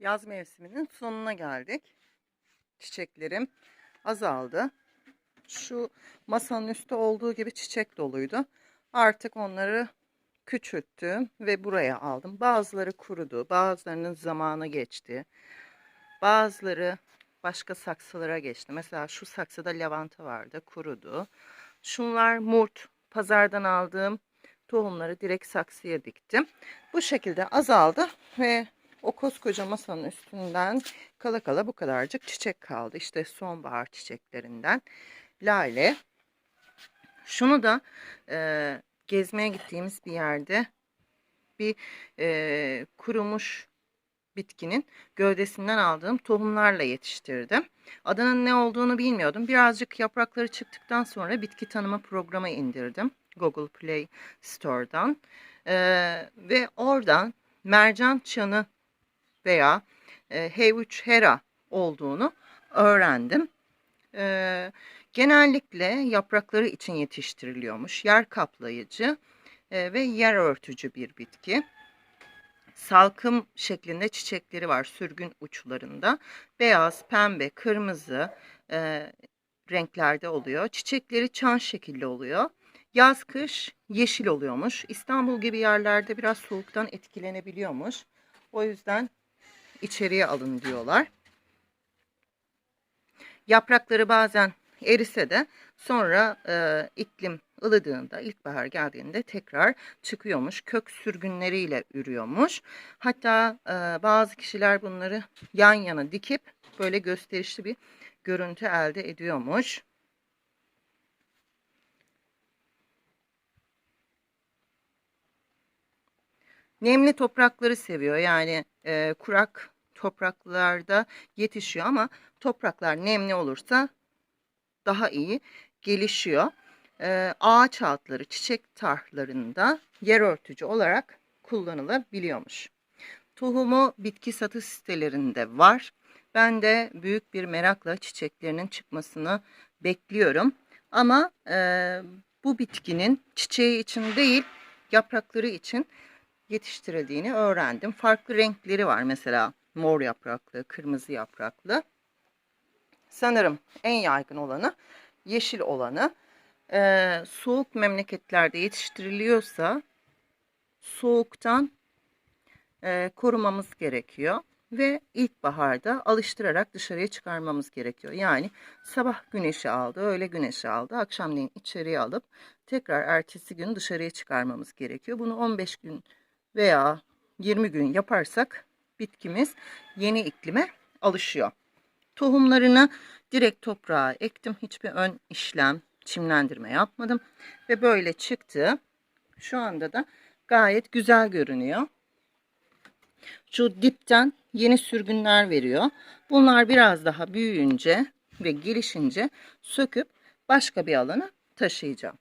Yaz mevsiminin sonuna geldik. Çiçeklerim azaldı. Şu masanın üstü olduğu gibi çiçek doluydu. Artık onları küçülttüm ve buraya aldım. Bazıları kurudu, bazılarının zamanı geçti. Bazıları başka saksılara geçti. Mesela şu saksıda lavanta vardı, kurudu. Şunlar murt, pazardan aldığım tohumları direkt saksıya diktim. Bu şekilde azaldı ve o koskoca masanın üstünden kala kala bu kadarcık çiçek kaldı. İşte sonbahar çiçeklerinden lale. Şunu da e, gezmeye gittiğimiz bir yerde bir e, kurumuş bitkinin gövdesinden aldığım tohumlarla yetiştirdim. Adının ne olduğunu bilmiyordum. Birazcık yaprakları çıktıktan sonra bitki tanıma programı indirdim. Google Play Store'dan. Ee, ve oradan mercan çanı veya e, H3 hera olduğunu öğrendim. Ee, genellikle yaprakları için yetiştiriliyormuş. Yer kaplayıcı e, ve yer örtücü bir bitki salkım şeklinde çiçekleri var sürgün uçlarında. Beyaz, pembe, kırmızı e, renklerde oluyor. Çiçekleri çan şekilli oluyor. Yaz kış yeşil oluyormuş. İstanbul gibi yerlerde biraz soğuktan etkilenebiliyormuş. O yüzden içeriye alın diyorlar. Yaprakları bazen erise de sonra e, iklim ılıdığında, ilkbahar geldiğinde tekrar çıkıyormuş. Kök sürgünleriyle ürüyormuş. Hatta e, bazı kişiler bunları yan yana dikip böyle gösterişli bir görüntü elde ediyormuş. Nemli toprakları seviyor. Yani e, kurak topraklarda yetişiyor ama topraklar nemli olursa daha iyi gelişiyor. E, ağaç altları, çiçek tarhlarında yer örtücü olarak kullanılabiliyormuş. Tohumu bitki satış sitelerinde var. Ben de büyük bir merakla çiçeklerinin çıkmasını bekliyorum. Ama e, bu bitkinin çiçeği için değil, yaprakları için yetiştirildiğini öğrendim. Farklı renkleri var mesela mor yapraklı, kırmızı yapraklı. Sanırım en yaygın olanı yeşil olanı. Ee, soğuk memleketlerde yetiştiriliyorsa soğuktan e, korumamız gerekiyor ve ilkbaharda alıştırarak dışarıya çıkarmamız gerekiyor. Yani sabah güneşi aldı, öğle güneşi aldı, akşamleyin içeriye alıp tekrar ertesi gün dışarıya çıkarmamız gerekiyor. Bunu 15 gün veya 20 gün yaparsak bitkimiz yeni iklime alışıyor. Tohumlarını direkt toprağa ektim. Hiçbir ön işlem, çimlendirme yapmadım. Ve böyle çıktı. Şu anda da gayet güzel görünüyor. Şu dipten yeni sürgünler veriyor. Bunlar biraz daha büyüyünce ve gelişince söküp başka bir alana taşıyacağım.